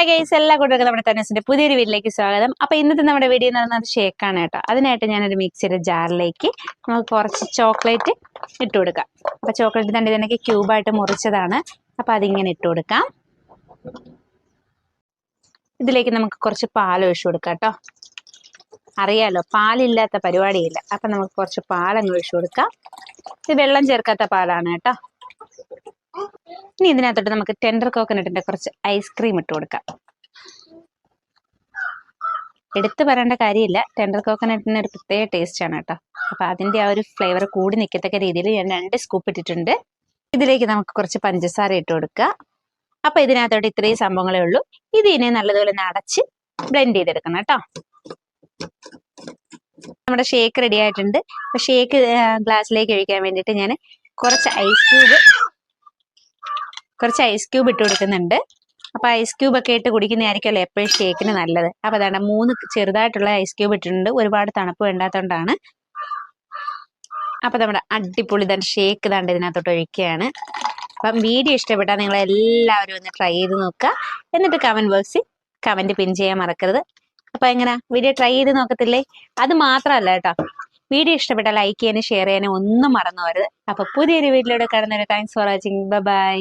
Hi guys എല്ലാ കൂട്ടർക്കും നമ്മുടെ തന്നസിന്റെ പുതിയൊരു വീട്ടിലേക്ക് സ്വാഗതം. അപ്പൊ ഇന്നത്തെ നമ്മുടെ വീഡിയോ എന്ന് പറയുന്നത് ഷേക്കാണ് കേട്ടോ. അതിനായിട്ട് ഞാനൊരു മിക്സിയുടെ ജാറിലേക്ക് നമുക്ക് കുറച്ച് ചോക്ലേറ്റ് ഇട്ട് കൊടുക്കാം. അപ്പൊ ചോക്ലേറ്റ് തന്നെ ഇതിനൊക്കെ ക്യൂബായിട്ട് മുറിച്ചതാണ്. അപ്പൊ അതിങ്ങനെ ഇട്ട് കൊടുക്കാം. ഇതിലേക്ക് നമുക്ക് കുറച്ച് പാൽ ഒഴിച്ചു കൊടുക്കാം കേട്ടോ. അറിയാലോ പാലില്ലാത്ത പരിപാടിയില്ല. അപ്പൊ നമുക്ക് കുറച്ച് പാലങ്ങ് ഒഴിച്ചു കൊടുക്കാം. ഇത് വെള്ളം ചേർക്കാത്ത പാലാണ് കേട്ടോ. ഇനി ഇതിനകത്തോട്ട് നമുക്ക് ടെൻഡർ കോക്കനട്ടിന്റെ കുറച്ച് ഐസ്ക്രീം ഇട്ട് കൊടുക്കാം. എടുത്തു പറയേണ്ട കാര്യമില്ല. ടെൻഡർ കോക്കനട്ടിന് ഒരു പ്രത്യേക ടേസ്റ്റ് ആണ് കേട്ടോ. അപ്പൊ അതിന്റെ ആ ഒരു ഫ്ലേവർ കൂടി നിൽക്കത്തക്ക രീതിയിൽ ഞാൻ രണ്ട് സ്കൂപ്പ് ഇട്ടിട്ടുണ്ട്. ഇതിലേക്ക് നമുക്ക് കുറച്ച് പഞ്ചസാര ഇട്ട് കൊടുക്കുക. അപ്പൊ ഇതിനകത്തോട്ട് ഇത്രയും സംഭവങ്ങളേ ഉള്ളൂ. ഇത് ഇനി നല്ലതുപോലെ ഒന്ന് അടച്ച് ബ്ലെൻഡ് ചെയ്തെടുക്കണം കേട്ടോ. നമ്മുടെ ഷേക്ക് റെഡി ആയിട്ടുണ്ട്. ഷേക്ക് ഗ്ലാസ്സിലേക്ക് ഒഴിക്കാൻ വേണ്ടിയിട്ട് ഞാൻ കുറച്ച് ഐസ് ക്യൂബ് കുറച്ച് ഐസ് ക്യൂബ് ഇട്ട് കൊടുക്കുന്നുണ്ട്. അപ്പൊ ഐസ് ക്യൂബ് ഒക്കെ ഇട്ട് കുടിക്കുന്നതായിരിക്കുമല്ലോ എപ്പോഴും ഷേക്കിന് നല്ലത്. അപ്പൊ അതാണ് മൂന്ന് ചെറുതായിട്ടുള്ള ഐസ് ക്യൂബ് ഇട്ടിട്ടുണ്ട്. ഒരുപാട് തണുപ്പ് വേണ്ടാത്തോണ്ടാണ് അപ്പൊ നമ്മുടെ അടിപൊളി തന്നെ ഷേക്ക് തണ്ട് ഇതിനകത്തോട്ട് ഒഴിക്കുകയാണ്. അപ്പം വീഡിയോ ഇഷ്ടപ്പെട്ടാൽ നിങ്ങൾ എല്ലാവരും ഒന്ന് ട്രൈ ചെയ്ത് നോക്കുക. എന്നിട്ട് കമന്റ് ബോക്സിൽ കമന്റ് പിൻ ചെയ്യാൻ മറക്കരുത്. അപ്പൊ എങ്ങനെ? വീഡിയോ ട്രൈ ചെയ്ത് നോക്കത്തില്ലേ? അത് മാത്രമല്ല കേട്ടോ. വീഡിയോ ഇഷ്ടപ്പെട്ടാൽ ലൈക്ക് ചെയ്യാനും ഷെയർ ചെയ്യാനും ഒന്നും മറന്നു പോരുത് അപ്പൊ പുതിയൊരു വീട്ടിലൂടെ കടന്നൊരു താങ്ക്സ് ഫോർ വാച്ചിങ് ബൈ